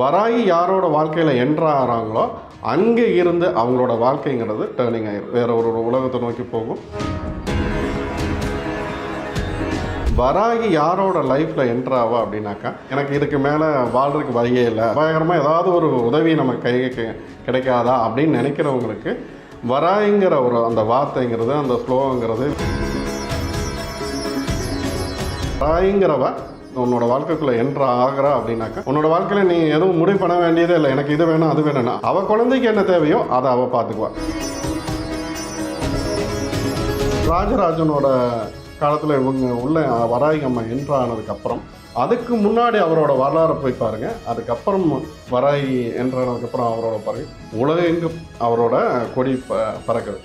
வராகி யாரோட வாழ்க்கையில் என்ட்ராகிறாங்களோ அங்கே இருந்து அவங்களோட வாழ்க்கைங்கிறது டேர்னிங் ஆயிரும் வேற ஒரு உலகத்தை நோக்கி போகும். வராகி யாரோட லைஃப்பில் என்ட்ராவா அப்படின்னாக்கா எனக்கு இதுக்கு மேலே வாழ்றதுக்கு வழியே இல்லை. பயங்கரமாக ஏதாவது ஒரு உதவி நம்ம கைக்கு கிடைக்காதா அப்படின்னு நினைக்கிறவங்களுக்கு வராயிங்கிற ஒரு அந்த வார்த்தைங்கிறது அந்த ஸ்லோகங்கிறது வராயிங்கிறவ உன்னோட வாழ்க்கைக்குள்ள என்ட்ரு ஆகிறா அப்படின்னாக்கா உன்னோட வாழ்க்கையில் நீ எதுவும் முடிவு பண்ண வேண்டியதே இல்லை. எனக்கு இது வேணும் அது வேணும்னா. அவள் குழந்தைக்கு என்ன தேவையோ அதை அவள் பார்த்துக்குவா. ராஜராஜனோட காலத்தில் இவங்க உள்ள வராகி அம்மா என்ட்ரு ஆனதுக்கப்புறம் அதுக்கு முன்னாடி அவரோட வரலாறை போய் பாருங்க. அதுக்கப்புறம் வராய் என்றானதுக்கப்புறம் அவரோட பாருங்க உலகெங்கு அவரோட கொடி ப பறக்குது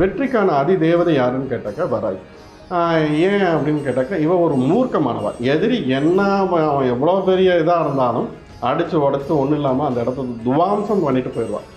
வெற்றிக்கான அதி தேவதை யாருன்னு கேட்டாக்கா வராய். ஏன் அப்படின்னு கேட்டாக்கா இவன் ஒரு மூர்க்கமானவா. எதிரி என்ன அவன் எவ்வளோ பெரிய இதாக இருந்தாலும் அடித்து உடச்சி ஒன்றும் இல்லாமல் அந்த இடத்த துவாம்சம் பண்ணிட்டு போயிடுவான்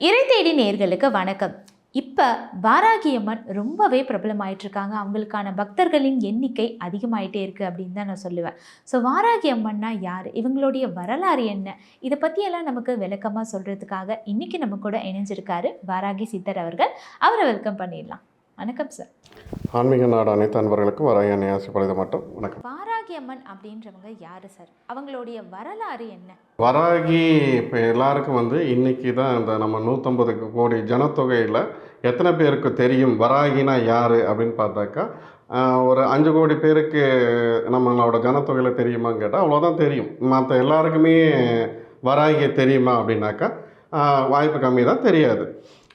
இறை தேடி நேர்களுக்கு வணக்கம். இப்போ வாராகியம்மன் ரொம்பவே பிரபலமாயிட்டு இருக்காங்க அவங்களுக்கான பக்தர்களின் எண்ணிக்கை அதிகமாயிட்டே இருக்கு அப்படின்னு தான் நான் சொல்லுவேன். ஸோ வாராகி அம்மன்னா யார்? இவங்களுடைய வரலாறு என்ன? இதை பற்றியெல்லாம் நமக்கு விளக்கமாக சொல்கிறதுக்காக இன்னைக்கு நம்ம கூட இணைஞ்சிருக்காரு வாராகி சித்தர் அவர்கள். அவரை வெல்கம் பண்ணிடலாம். வணக்கம் சார் ஆன்மீக நாடு அனைத்து அன்பர்களுக்கும் வராகி அன்னை ஆசைப்படுது மட்டும். வணக்கம். வாராகி அம்மன் அப்படின்றவங்க யார் சார்? அவங்களுடைய வரலாறு என்ன? வராகி இப்போ எல்லாருக்கும் வந்து இன்னைக்கு தான் இந்த நம்ம நூற்றம்பது கோடி ஜனத்தொகையில் எத்தனை பேருக்கு தெரியும் வராகினா யார் அப்படின்னு பார்த்தாக்கா ஒரு அஞ்சு கோடி பேருக்கு நம்மளோட ஜனத்தொகையில் தெரியுமான்னு கேட்டால் அவ்வளோதான் தெரியும். மற்ற எல்லாருக்குமே வராகி தெரியுமா அப்படின்னாக்கா வாய்ப்பு கம்மி தான் தெரியாது.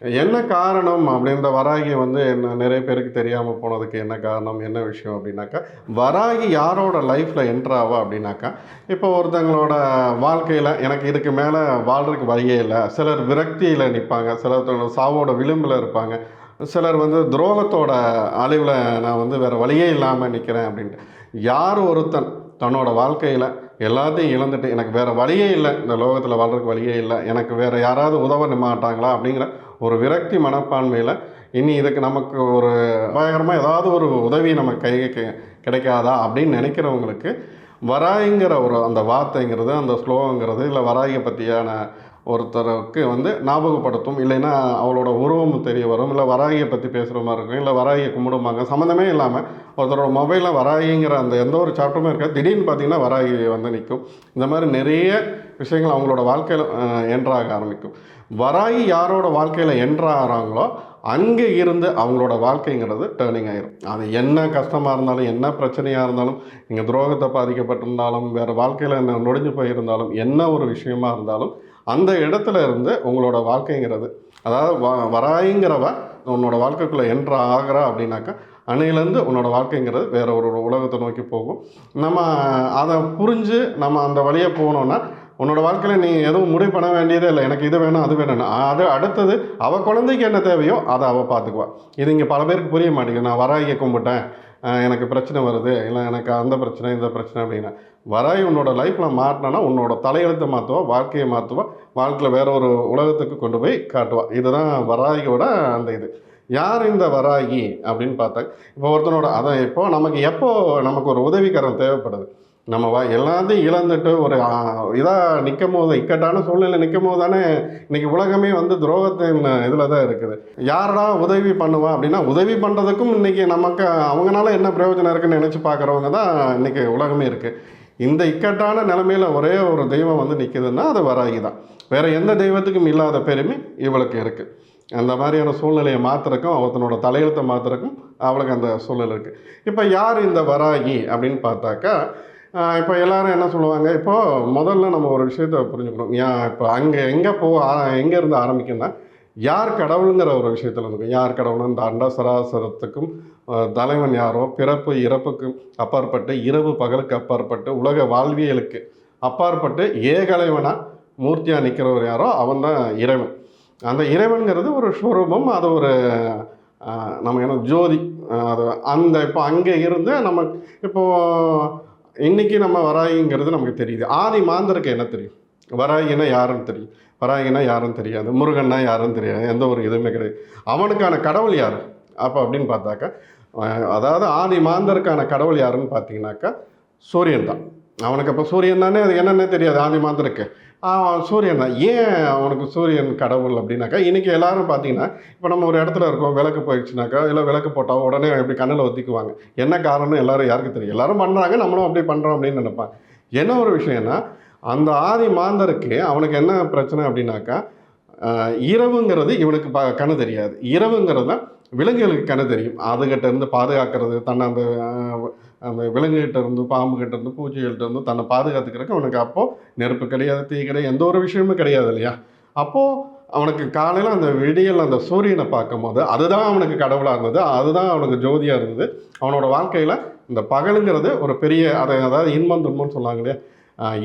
என்ன காரணம் அப்படின்ற வராகி வந்து என்ன நிறைய பேருக்கு தெரியாமல் போனதுக்கு என்ன காரணம் என்ன விஷயம் அப்படின்னாக்கா வராகி யாரோட லைஃப்பில் என்ட்ராவா அப்படின்னாக்கா இப்போ ஒருத்தங்களோட வாழ்க்கையில் எனக்கு இதுக்கு மேலே வாழ்றதுக்கு வழியே இல்லை. சிலர் விரக்தியில் நிற்பாங்க சிலர் சாவோட விளிம்பில் இருப்பாங்க. சிலர் வந்து துரோகத்தோட அழிவில் நான் வந்து வேறு வழியே இல்லாமல் நிற்கிறேன் அப்படின்ட்டு. யார் ஒருத்தன் தன்னோட வாழ்க்கையில் எல்லாத்தையும் இழந்துட்டு எனக்கு வேறு வழியே இல்லை இந்த லோகத்தில் வாழ்கிறதுக்கு வழியே இல்லை எனக்கு வேறு யாராவது உதவ மாட்டாங்களா அப்படிங்கிற ஒரு விரக்தி மனப்பான்மையில் இனி இதுக்கு நமக்கு ஒரு பயங்கரமாக ஏதாவது ஒரு உதவி நம்ம கை கிடைக்காதா அப்படின்னு நினைக்கிறவங்களுக்கு வராயிங்கிற ஒரு அந்த வார்த்தைங்கிறது அந்த ஸ்லோகங்கிறது இல்லை வராயை பற்றியான ஒருத்தருக்கு வந்து ஞாபகப்படுத்தும் இல்லைன்னா அவளோட உருவம் தெரிய வரும் இல்லை வராகியை பற்றி பேசுகிற மாதிரி இருக்கும் இல்லை வராகியை கும்பிடுவாங்க சம்மந்தமே இல்லாமல் ஒருத்தரோட மொபைலில் வராகிங்கிற அந்த எந்த ஒரு சாப்டருமே இருக்காது. திடீர்னு பார்த்திங்கன்னா வராகி வந்து நிற்கும் இந்த மாதிரி நிறைய விஷயங்கள் அவங்களோட வாழ்க்கையில் என்றாக ஆரம்பிக்கும். வராகி யாரோட வாழ்க்கையில் என்றாகிறாங்களோ அங்கே இருந்து அவங்களோட வாழ்க்கைங்கிறது டேர்னிங் ஆயிரும். அது என்ன கஷ்டமாக இருந்தாலும் என்ன பிரச்சனையாக இருந்தாலும் இங்கே துரோகத்தை பாதிக்கப்பட்டிருந்தாலும் வேறு வாழ்க்கையில் என்ன நொடிஞ்சு போயிருந்தாலும் என்ன ஒரு விஷயமா இருந்தாலும் அந்த இடத்துல இருந்து உங்களோட வாழ்க்கைங்கிறது அதாவது வ வராயிங்கிறவ உன்னோட வாழ்க்கைக்குள்ளே என்ற ஆகிறா அப்படின்னாக்கா அன்னையிலேருந்து உன்னோட வாழ்க்கைங்கிறது வேற ஒரு உலகத்தை நோக்கி போகும். நம்ம அதை புரிஞ்சு நம்ம அந்த வழியை போனோன்னா உன்னோட வாழ்க்கையில் நீ எதுவும் முடிவு பண்ண வேண்டியதே இல்லை எனக்கு இது வேணும் அது வேணும்னு. அது அடுத்தது அவள் குழந்தைக்கு என்ன தேவையோ அதை அவள் பார்த்துக்குவா. இது இங்கே பல பேருக்கு புரிய மாட்டேங்குது. நான் வராகியை கும்பிட்டேன். எனக்கு பிரச்சனை வருது. இல்லை எனக்கு அந்த பிரச்சனை இந்த பிரச்சனை அப்படின்னா. வராய் உன்னோட லைஃப்பில் மாட்டினா உன்னோட தலையெழுத்தை மாற்றுவா வாழ்க்கையை மாற்றுவா வாழ்க்கையில் வேற ஒரு உலகத்துக்கு கொண்டு போய் காட்டுவா. இதுதான் வராகியோட அந்த இது. யார் இந்த வராகி அப்படின்னு பார்த்தா இப்போ ஒருத்தனோட அதான் இப்போ நமக்கு எப்போ நமக்கு ஒரு உதவிக்காரன் தேவைப்படுது? நம்ம வா எல்லாத்தையும் இழந்துட்டு ஒரு இதாக நிற்கும் போது இக்கட்டான சூழ்நிலை நிற்கும் போது தானே இன்றைக்கி உலகமே வந்து துரோகத்தின் இதில் தான் இருக்குது. யாரடா உதவி பண்ணுவா அப்படின்னா உதவி பண்ணுறதுக்கும் இன்றைக்கி நமக்கு அவங்களால என்ன பிரயோஜனம் இருக்குன்னு நினச்சி பார்க்குறவங்க தான் இன்னைக்கு உலகமே இருக்குது இந்த இக்கட்டான நிலமையில ஒரே ஒரு தெய்வம் வந்து நிற்குதுன்னா அது வராகி தான். வேற எந்த தெய்வத்துக்கும் இல்லாத பெருமை இவளுக்கு இருக்குது அந்த மாதிரியான சூழ்நிலையை மாற்றுறக்கும் அவத்தனோட தலையெழுத்தை மாற்றுறக்கும் அவளுக்கு அந்த சூழ்நிலை இருக்குது இப்போ யார் இந்த வராகி அப்படின்னு பார்த்தாக்கா இப்போ எல்லாரும் என்ன சொல்லுவாங்க? இப்போ முதல்ல நம்ம ஒரு விஷயத்த புரிஞ்சுக்கணும். ஏன் இப்போ அங்கே எங்கே போ எங்கே இருந்து ஆரம்பிக்குன்னா யார் கடவுளுங்கிற ஒரு விஷயத்தில் இருக்கும். யார் கடவுள் இந்த அண்ட சராசரத்துக்கும் தலைவன் யாரோ பிறப்பு இறப்புக்கும் அப்பாற்பட்டு இரவு பகலுக்கு அப்பாற்பட்டு உலக வாழ்வியலுக்கு அப்பாற்பட்டு ஏகலைவனா மூர்த்தியாக நிற்கிறவர் யாரோ அவன் தான் இறைவன். அந்த இறைவனுங்கிறது ஒரு ஸ்வரூபம் அது ஒரு நம்ம என்ன ஜோதி. அது அந்த இப்போ அங்கே இருந்து நம்ம இப்போது இன்றைக்கி நம்ம வராயிங்கிறது நமக்கு தெரியுது. ஆதி மாந்தருக்கு என்ன தெரியும்? வராயினா யாருன்னு தெரியும்? வராயினா யாருன்னு தெரியாது. முருகன்னா யாருன்னு தெரியாது. எந்த ஒரு இதுவுமே கிடையாது. அவனுக்கான கடவுள் யார்? அப்போ அப்படின்னு பார்த்தாக்கா அதாவது ஆதி மாந்தருக்கான கடவுள் யாருன்னு பார்த்தீங்கன்னாக்கா சூரியன் தான். அவனுக்கு அப்போ சூரியன் தானே? அது என்னென்ன தெரியாது. ஆதி மாந்தருக்கு. சூரியன் தான். ஏன் அவனுக்கு சூரியன் கடவுள் அப்படின்னாக்கா இன்றைக்கி எல்லாரும் பார்த்தீங்கன்னா இப்போ நம்ம ஒரு இடத்துல இருக்கோம் விளக்கு போயிடுச்சுனாக்கா இல்லை விளக்கு போட்டால் உடனே எப்படி கண்ணில் ஒத்திக்குவாங்க. என்ன காரணம் எல்லாரும் யாருக்கு தெரியும்? எல்லாரும் பண்ணுறாங்க நம்மளும் அப்படி பண்ணுறோம் அப்படின்னு நினைப்பாங்க. என்ன ஒரு விஷயம்னா அந்த ஆதி மாந்தருக்கு அவனுக்கு என்ன பிரச்சனை அப்படின்னாக்கா இரவுங்கிறது இவனுக்கு ப கண்ணு தெரியாது. இரவுங்கிறது தான் விலங்குகளுக்கு கண்ண தெரியும். அதுகிட்ட இருந்து பாதுகாக்கிறது தன்னை அந்த அந்த விலங்குகிட்ட இருந்து பாம்புகிட்ட இருந்து பூச்சிகள்கிட்ட இருந்து தன்னை பாதுகாத்துக்கிறதுக்கு அவனுக்கு அப்போது நெருப்பு கிடையாது தீ கிடையாது எந்த ஒரு விஷயமும் கிடையாது இல்லையா? அப்போது அவனுக்கு காலையில் அந்த விடியல் அந்த சூரியனை பார்க்கும்போது அதுதான் அவனுக்கு கடவுளாக இருந்தது அதுதான் அவனுக்கு ஜோதியாக இருந்தது. அவனோட வாழ்க்கையில் இந்த பகலுங்கிறது ஒரு பெரிய அதை அதாவது இன்பம் துன்பம்னு சொன்னாங்க இல்லையா?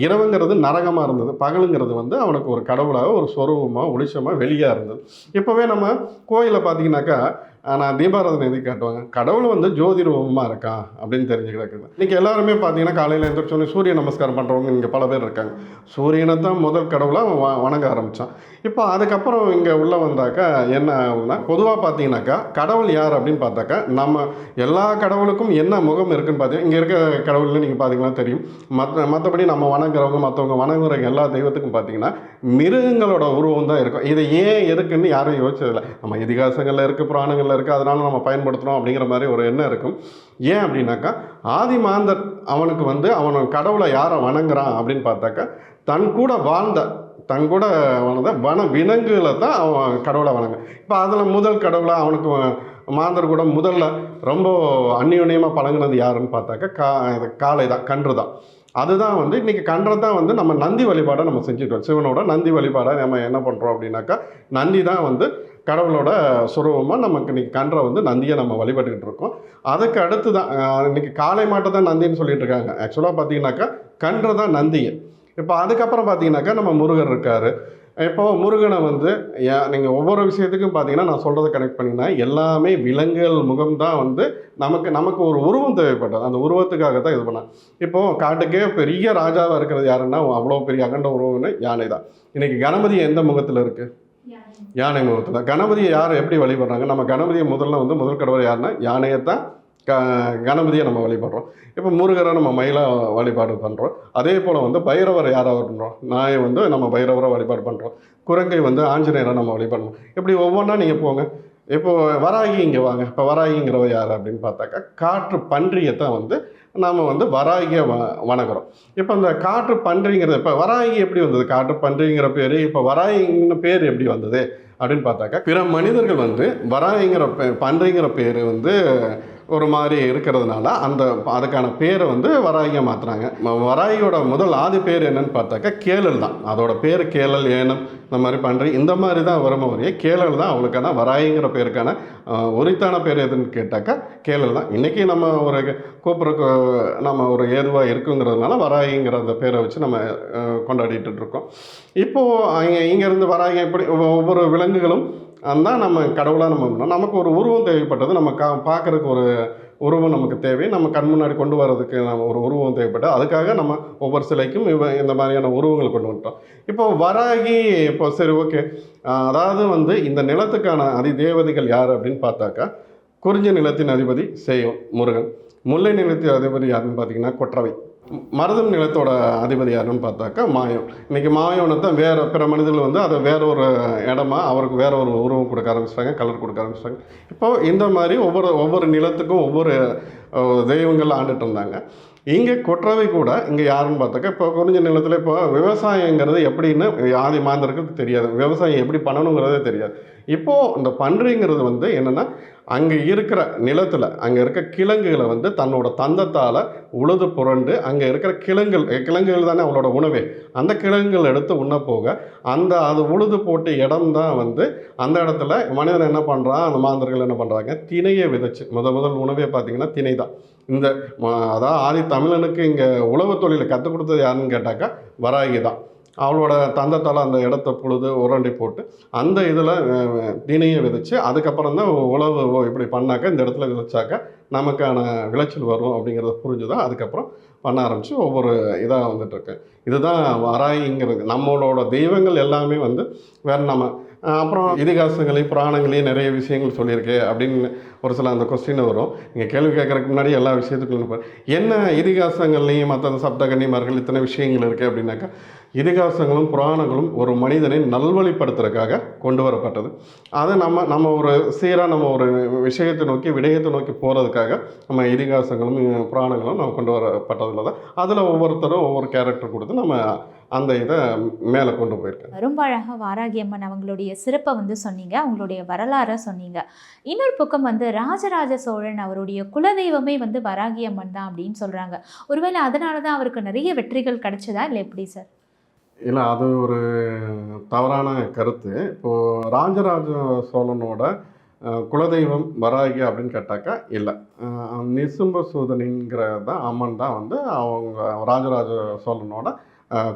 இரவுங்கிறது நரகமாக இருந்தது. பகலுங்கிறது வந்து அவனுக்கு ஒரு கடவுளாக ஒரு சொரூபமாக ஒளிச்சமாக வெளியாக இருந்தது. இப்போவே நம்ம கோயிலில் பார்த்தீங்கன்னாக்கா ஆனால் தீபாராதனை எதுக்கு காட்டுவாங்க? கடவுள் வந்து ஜோதி ரூபமாக இருக்கான் அப்படின்னு தெரிஞ்சுக்கிறது இன்றைக்கி எல்லாருமே பார்த்தீங்கன்னா காலையில் எழுந்திரிச்சோன்னே சூரிய நமஸ்காரம் பண்ணுறவங்க இங்கே பல பேர் இருக்காங்க. சூரியனை தான் முதல் கடவுளாக வ வணங்க ஆரம்பித்தான் இப்போ அதுக்கப்புறம் இங்கே உள்ளே வந்தாக்கா என்ன ஆகும்னா பொதுவாக பார்த்தீங்கன்னாக்கா கடவுள் யார் அப்படின்னு பார்த்தாக்கா நம்ம எல்லா கடவுளுக்கும் என்ன முகம் இருக்குன்னு பார்த்தீங்கன்னா இங்கே இருக்க கடவுள்னு நீங்கள் பார்த்தீங்கன்னா தெரியும். மற்ற மற்றபடி நம்ம வணங்குறவங்க மற்றவங்க வணங்குற எல்லா தெய்வத்துக்கும் பார்த்தீங்கன்னா மிருகங்களோட உருவம் தான் இருக்கும். இதை ஏன் எதுக்குன்னு யாரும் யோசிச்சதில்லை. நம்ம இதிகாசங்களில் இருக்குது புராணங்களில் இருக்குது அதனால நம்ம பயன்படுத்துகிறோம் அப்படிங்கிற மாதிரி ஒரு எண்ணம் இருக்கும். ஏன் அப்படின்னாக்கா ஆதி மாந்தர் அவனுக்கு வந்து அவன் கடவுளை யாரை வணங்குறான் அப்படின்னு பார்த்தாக்கா தன் கூட வாழ்ந்த தன் கூட வாழ்ந்த வன விலங்குகளை தான் அவன் கடவுளை வணங்க இப்போ அதில் முதல் கடவுளை அவனுக்கு மாந்தர் கூட முதல்ல ரொம்ப அந்யோன்யமாக பழங்குனது யாருன்னு பார்த்தாக்கா கா இது காளை தான் கன்று தான் அதுதான் வந்து இன்றைக்கி கன்றை தான் வந்து நம்ம நந்தி வழிபாடை நம்ம செஞ்சுக்கிறோம் சிவனோட நந்தி வழிபாடை நம்ம என்ன பண்ணுறோம் அப்படின்னாக்கா நந்தி தான் வந்து கடவுளோட சுரூபமாக நமக்கு இன்றைக்கி கன்றை வந்து நந்தியை நம்ம வழிபட்டுக்கிட்டு இருக்கோம். அதுக்கு அடுத்து தான் இன்றைக்கி இன்னைக்கு காளை மாட்டை தான் நந்தின்னு சொல்லிட்டு இருக்காங்க. ஆக்சுவலாக பார்த்தீங்கன்னாக்கா கன்று தான் நந்தியை இப்போ அதுக்கப்புறம் பார்த்தீங்கன்னாக்கா நம்ம முருகர் இருக்கார். இப்போ முருகனை வந்து நீங்கள் ஒவ்வொரு விஷயத்துக்கும் பார்த்தீங்கன்னா நான் சொல்கிறத கனெக்ட் பண்ணிங்கன்னா எல்லாமே விலங்குகள் முகம் தான் வந்து நமக்கு நமக்கு ஒரு உருவம் தேவைப்பட்டது. அந்த உருவத்துக்காக தான் இது பண்ணேன். இப்போது காட்டுக்கே பெரிய ராஜாவாக இருக்கிறது யாருன்னா அவ்வளோ பெரிய அகண்ட உருவம்னு யானை தான். இன்றைக்கி கணபதி எந்த முகத்தில் இருக்குது யானை. முகத்தில். கணபதியை யார் எப்படி வழிபடுறாங்க? நம்ம கணபதியை முதல்ல வந்து முதல் கடவுள் யாருன்னா யானையை தான் க கணபதியை நம்ம வழிபடுறோம். இப்போ முருகரை நம்ம மயிலா வழிபாடு பண்ணுறோம் அதே போல் வந்து பைரவரை யாரை பண்ணுறோம் நாயை வந்து நம்ம பைரவரை வழிபாடு பண்ணுறோம் குரங்கை வந்து ஆஞ்சநேயரை நம்ம வழிபடணும். இப்படி ஒவ்வொன்றா நீங்கள் போங்க. இப்போ வராகி இங்கே வாங்க. இப்போ வராகிங்கிறவ யார் அப்படின்னு பார்த்தாக்கா காற்று பன்றியை தான் வந்து நாம் வந்து வராகியை வ வணங்குறோம். இப்போ அந்த காற்று பன்றிங்கிறது இப்போ வராகி எப்படி வந்தது? காற்று பன்றிங்கிற பேர் இப்போ வராகிங்கிற பேர் எப்படி வந்தது? அப்படின்னு பார்த்தாக்கா பிற மனிதர்கள் வந்து வராகிங்கிற பன்றிங்கிற பேர் வந்து ஒரு மாதிரி இருக்கிறதுனால அந்த அதுக்கான பேரை வந்து வராகியாக மாற்றுறாங்க வராகியோட முதல் ஆதி பேர் என்னன்னு பார்த்தாக்கா கேளல் தான். அதோட பேர் கேளல் ஏனம் இந்த மாதிரி பன்றி இந்த மாதிரி தான் வரும் வரையே கேளல் தான் அவளுக்கான வராயிங்கிற பேருக்கான உரித்தான பேர் எதுன்னு கேட்டாக்கா கேளல் தான். இன்றைக்கி நம்ம ஒரு கூப்பிட்றக்கு நம்ம ஒரு ஏதுவாக இருக்குங்கிறதுனால வராயிங்கிற அந்த பேரை வச்சு நம்ம கொண்டாடிட்டு இருக்கோம். இப்போது அங்கே இங்கேருந்து வராகி எப்படி ஒவ்வொ- ஒவ்வொரு விலங்குகளும் அதுதான் நம்ம கடவுளாக நம்ம பண்ணோம். நமக்கு ஒரு உருவம் தேவைப்பட்டது நம்ம கா பார்க்குறதுக்கு ஒரு உருவம் நமக்கு தேவை. நம்ம கண் முன்னாடி கொண்டு வர்றதுக்கு நம்ம ஒரு உருவம் தேவைப்பட்டது. அதுக்காக நம்ம ஒவ்வொரு சிலைக்கும் இவ இந்த மாதிரியான உருவங்களை கொண்டு வந்துட்டோம். இப்போ வராகி இப்போ சரி ஓகே. அதாவது வந்து இந்த நிலத்துக்கான அதி தேவதைகள் யார் அப்படின்னு பார்த்தாக்கா குறிஞ்சி நிலத்தின் அதிபதி செய்யும் முருகன். முல்லை நிலத்தின் அதிபதி யாருன்னு பார்த்தீங்கன்னா கொற்றவை. மருதம் நிலத்தோட அதிபதி யாருன்னு பார்த்தாக்கா மாயம் இன்றைக்கி மாயோனை தான் வேறு பிற மனிதர்கள் வந்து அதை வேற ஒரு இடமா அவருக்கு வேற ஒரு உருவம் கொடுக்க ஆரம்பிச்சிட்டாங்க கலர் கொடுக்க ஆரம்பிச்சிட்டாங்க. இப்போ இந்த மாதிரி ஒவ்வொரு ஒவ்வொரு நிலத்துக்கும் ஒவ்வொரு தெய்வங்கள் ஆண்டுட்டு இருந்தாங்க. இங்கே கொற்றவை கூட இங்கே யாருன்னு பார்த்தாக்கா இப்போ குறிஞ்ச நிலத்தில் இப்போ விவசாயங்கிறது எப்படின்னு ஆதி மாந்தருக்கு தெரியாது. விவசாயம் எப்படி பண்ணணுங்கிறதே தெரியாது. இப்போது இந்த பன்றிங்கிறது வந்து என்னென்னா அங்கே இருக்கிற நிலத்தில் அங்கே இருக்க கிழங்குகளை வந்து தன்னோட தந்தத்தால் உழுது புரண்டு அங்கே இருக்கிற கிழங்குகள் கிழங்குகள் தானே அவளோட உணவே. அந்த கிழங்குகள் எடுத்து உண்ண போக அந்த அது உழுது போட்ட இடம் தான் வந்து அந்த இடத்துல மனிதன் என்ன பண்ணுறான் அந்த மாந்தர்கள் என்ன பண்ணுறாங்க திணையை விதைச்சு முத முதல் உணவே பார்த்தீங்கன்னா திணை தான். இந்த அதாவது ஆதி தமிழனுக்கு இங்கே உழவு தொழிலை கற்றுக் கொடுத்தது யாருன்னு கேட்டாக்கா வராகி தான். அவளோட தந்தத்தால் அந்த இடத்த பொழுது உரண்டி போட்டு அந்த இதில் தினையை விதைச்சு அதுக்கப்புறம் தான் உழவு இப்படி பண்ணாக்க இந்த இடத்துல விதைச்சாக்க நமக்கான விளைச்சல் வரும் அப்படிங்கிறத புரிஞ்சு தான் அதுக்கப்புறம் பண்ண ஆரம்பித்து ஒவ்வொரு இதாக வந்துட்டுருக்கு. இதுதான் வராயிங்கிறது. நம்மளோட தெய்வங்கள் எல்லாமே வந்து வேறு நம்ம அப்புறம் இதிகாசங்களையும் புராணங்களையும் நிறைய விஷயங்கள் சொல்லியிருக்கு அப்படின்னு ஒரு சில அந்த கொஸ்டின் வரும். நீங்கள் கேள்வி கேட்கறதுக்கு முன்னாடி எல்லா விஷயத்துக்கும் என்ன இதிகாசங்கள்லையும் மற்ற அந்த சப்தகன்னிமார்கள் இத்தனை விஷயங்கள் இருக்குது அப்படின்னாக்கா இதிகாசங்களும் புராணங்களும் ஒரு மனிதனை நல்வழிப்படுத்துறதுக்காக கொண்டு வரப்பட்டது அதை நம்ம நம்ம ஒரு சீராக நம்ம ஒரு விஷயத்தை நோக்கி விடயத்தை நோக்கி போகிறதுக்காக நம்ம இதிகாசங்களும் புராணங்களும் நம்ம கொண்டு வரப்பட்டதில் தான். அதில் ஒவ்வொருத்தரும் ஒவ்வொரு கேரக்டர் கொடுத்து நம்ம அந்த இதை மேலே கொண்டு போயிருக்காங்க. ரொம்ப அழகாக வாராகி அம்மன் அவங்களுடைய சிறப்பை வந்து சொன்னீங்க. அவங்களுடைய வரலாறை சொன்னீங்க. இன்னொரு பக்கம் வந்து ராஜராஜ சோழன் அவருடைய குலதெய்வமே வந்து வராகி அம்மன் தான் அப்படின்னு சொல்கிறாங்க ஒருவேளை அதனால தான் அவருக்கு நிறைய வெற்றிகள் கிடைச்சதா இல்லை எப்படி சார் இல்லை அது ஒரு தவறான கருத்து. இப்போது ராஜராஜ சோழனோட குலதெய்வம் வராகி அப்படின்னு கேட்டாக்கா இல்லை. நிசும்ப சூதனிங்கிறது தான் அம்மன் தான் வந்து அவங்க ராஜராஜ சோழனோட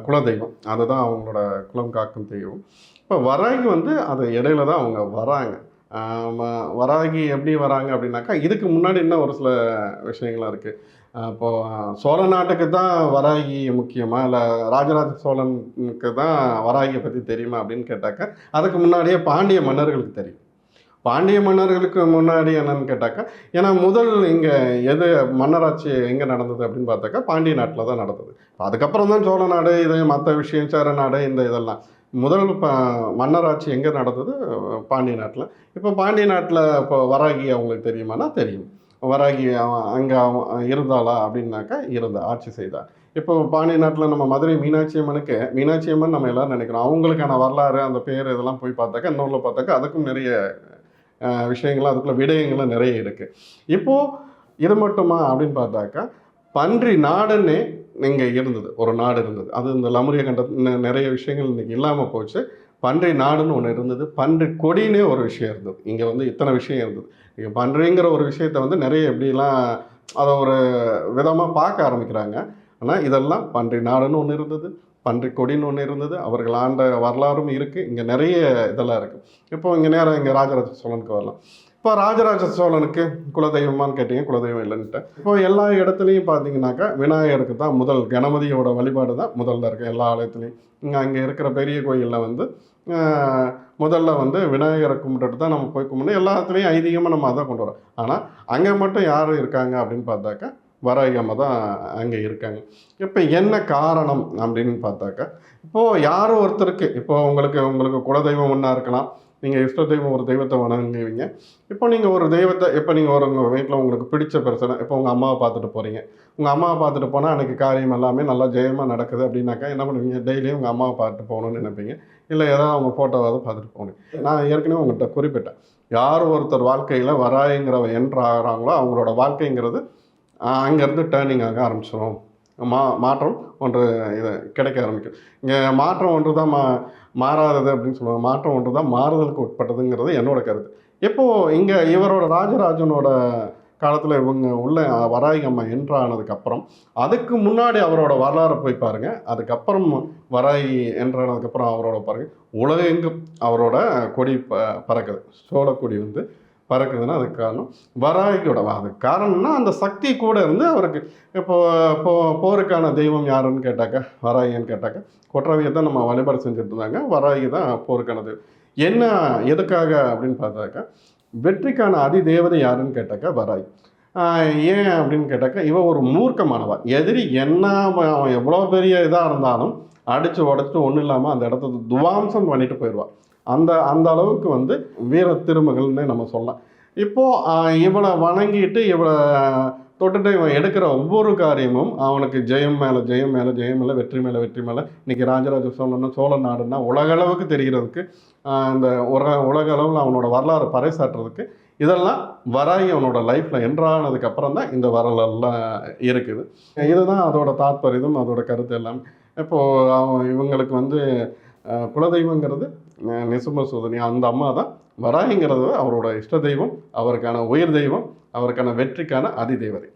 குலதெய்வம். அதுதான் அவங்களோட குலம் காக்கும் தெய்வம். இப்போ வராகி வந்து அது இடையில தான் அவங்க வராங்க. வராகி எப்படி வராங்க அப்படின்னாக்கா இதுக்கு முன்னாடி இன்னும் ஒரு சில விஷயங்கள்லாம் இருக்குது இப்போது சோழ நாட்டுக்கு தான் வராகி முக்கியமா? இல்லை ராஜராஜ சோழனுக்கு தான் வராகியை பற்றி தெரியுமா அப்படின்னு கேட்டாக்கா அதுக்கு முன்னாடியே பாண்டிய மன்னர்களுக்கு தெரியும். பாண்டிய மன்னர்களுக்கு முன்னாடி என்னன்னு கேட்டாக்கா ஏன்னா முதல் இங்கே எது மன்னராட்சி எங்கே நடந்தது அப்படின்னு பார்த்தாக்கா பாண்டிய நாட்டில் தான் நடந்தது. அதுக்கப்புறம் தான் சோழ நாடு இது மற்ற விஷயம் சேர நாடு இந்த இதெல்லாம். முதல் ப மன்னராட்சி எங்கே நடந்தது? பாண்டிய நாட்டில். இப்போ பாண்டிய நாட்டில் இப்போ வராகி அவங்களுக்கு தெரியுமானா தெரியும். வராகி அவன் அங்கே அவன் இருந்தாளா அப்படின்னாக்கா இருந்தா ஆட்சி செய்தா. இப்போ பாண்டிய நாட்டில் நம்ம மதுரை மீனாட்சி அம்மனுக்கு மீனாட்சி அம்மன் நம்ம எல்லாரும் நினைக்கிறோம். அவங்களுக்கான வரலாறு அந்த பேர் இதெல்லாம் போய் பார்த்தாக்கா இன்னொரு பார்த்தாக்கா அதுக்கும் நிறைய விஷயங்கள்லாம் அதுக்குள்ளே அதுக்குள்ள விடயங்களும் நிறைய இருக்குது இப்போது இது மட்டுமா அப்படின்னு பார்த்தாக்கா பன்றி நாடுன்னே இங்கே இருந்தது. ஒரு நாடு இருந்தது. அது இந்த லமுரிய கண்ட நிறைய விஷயங்கள் இன்றைக்கி இல்லாமல் போச்சு. பன்றி நாடுன்னு ஒன்று இருந்தது. பன்றி கொடினே ஒரு விஷயம் இருந்தது. இங்கே வந்து இத்தனை விஷயம் இருந்தது. இங்கே பன்றிங்கிற ஒரு விஷயத்தை வந்து நிறைய எப்படிலாம் அதை ஒரு விதமாக பார்க்க ஆரம்பிக்கிறாங்க. ஆனால் இதெல்லாம் பன்றி நாடுன்னு ஒன்று இருந்தது பன்றி கொடின்னு ஒன்று இருந்தது அவர்கள் ஆண்ட வரலாறும் இருக்குது இங்கே நிறைய இதெல்லாம் இருக்குது இப்போ இங்கே நேரம் இங்கே ராஜராஜ சோழனுக்கு வரலாம். இப்போ ராஜராஜ சோழனுக்கு குலதெய்வமான்னு கேட்டீங்க குலதெய்வம் இல்லைன்ட்டு இப்போ எல்லா இடத்துலையும் பார்த்தீங்கன்னாக்கா விநாயகருக்கு தான் முதல் கணபதியோட வழிபாடு தான் முதல்ல இருக்குது எல்லா ஆலயத்துலேயும். இங்கே அங்கே இருக்கிற பெரிய கோயிலில் வந்து முதல்ல வந்து விநாயகரை கும்பிட்டுட்டு தான் நம்ம போய் கும்பிட்டு எல்லாத்துலேயும் ஐதீகமாக நம்ம அதான் கொண்டு வரோம். ஆனால் அங்கே மட்டும் யார் இருக்காங்க அப்படின்னு பார்த்தாக்கா வராகி தான் அங்கே இருக்காங்க. இப்போ என்ன காரணம் அப்படின்னு பார்த்தாக்கா இப்போது யார் ஒருத்தருக்கு இப்போது உங்களுக்கு உங்களுக்கு குலதெய்வம் ஒன்றா இருக்கலாம். நீங்கள் இஷ்ட தெய்வம் ஒரு தெய்வத்தை வணங்குவீங்க. இப்போ நீங்கள் ஒரு தெய்வத்தை இப்போ நீங்கள் ஒரு உங்கள் வீட்டில் உங்களுக்கு பிடிச்ச பிரச்சனை இப்போ உங்கள் அம்மாவை பார்த்துட்டு போகிறீங்க உங்கள் அம்மாவை பார்த்துட்டு போனால் அன்றைக்கி காரியம் எல்லாமே நல்லா ஜெயமாக நடக்குது அப்படின்னாக்கா என்ன பண்ணுவீங்க? டெய்லியும் உங்கள் அம்மாவை பார்த்துட்டு போகணும்னு நினைப்பீங்க. இல்லை ஏதாவது அவங்க ஃபோட்டோவாவது பார்த்துட்டு போகணும். நான் ஏற்கனவே உங்கள்கிட்ட குறிப்பிட்டேன். யார் ஒருத்தர் வாழ்க்கையில் வராயங்கிறவ என்ற ஆகிறாங்களோ அவங்களோட வாழ்க்கைங்கிறது அங்கேருந்து டேர்னிங் ஆக ஆரம்பிச்சிடும் மா மாற்றம் ஒன்று இது கிடைக்க ஆரம்பிக்கும். இங்கே மாற்றம் ஒன்று தான் மா மாறாதது அப்படின்னு சொல்லுவாங்க. மாற்றம் ஒன்று தான் மாறுதலுக்கு உட்பட்டதுங்கிறது என்னோட கருத்து. இப்போது இங்கே இவரோட ராஜராஜனோட காலத்தில் இவங்க உள்ள வராகி அம்மா என்ட்ரு ஆனதுக்கப்புறம் அதுக்கு முன்னாடி அவரோட வரலாறு போய் பாருங்கள் அதுக்கப்புறம் வராயி என்றானதுக்கப்புறம் அவரோட பாருங்கள் உலகெங்கும் அவரோட கொடி ப பறக்குது. சோழ கொடி வந்து பறக்குதுன்னா அதுக்கு காரணம் வராகியோட அதுக்கு காரணம்னா அந்த சக்தி கூட இருந்து அவருக்கு இப்போ போ போருக்கான தெய்வம் யாருன்னு கேட்டாக்கா வராகின்னு கேட்டாக்கா கொற்றவையை தான் நம்ம வழிபாடு செஞ்சுட்டு இருந்தாங்க வராகி தான் போருக்கான தெய்வம். என்ன எதுக்காக அப்படின்னு பார்த்தாக்கா வெற்றிக்கான அதி தேவதை யாருன்னு கேட்டாக்கா வராய். ஏன் அப்படின்னு கேட்டாக்கா இவ ஒரு மூர்க்கமானவா. எதிரி என்ன அவன் அவன் எவ்வளோ பெரிய இதாக இருந்தாலும் அடித்து உடச்சிட்டு ஒன்றும் இல்லாமல் அந்த இடத்த துவாம்சம் பண்ணிட்டு போயிடுவான் அந்த அந்த அளவுக்கு வந்து வீர திருமகள்னு நம்ம சொல்லலாம். இப்போது இவளை வணங்கிட்டு இவளை தொட்டுட்டு இவன் எடுக்கிற ஒவ்வொரு காரியமும் அவனுக்கு ஜெயம் மேலே ஜெயம் மேலே ஜெயம் மேலே வெற்றி மேலே வெற்றி மேலே. இன்றைக்கி ராஜராஜ சோழன் சோழ நாடுன்னா உலகளவுக்கு தெரிகிறதுக்கு அந்த இந்த உலக உலக அளவில் அவனோட வரலாறு பறைசாற்றுறதுக்கு இதெல்லாம் வராகி அவனோட லைஃப்பில் என்றானதுக்கப்புறம் தான் இந்த வரலாறுலாம் இருக்குது. இதுதான் அதோட தாத்பரியம் அதோட கருத்து எல்லாம். இப்போது அவன் இவங்களுக்கு வந்து குலதெய்வங்கிறது நெசும நிசும அந்த அம்மா தான் வராகிங்கிறது அவரோட இஷ்ட தெய்வம் அவருக்கான உயிர் தெய்வம் அவருக்கான வெற்றிக்கான அதி தேவதை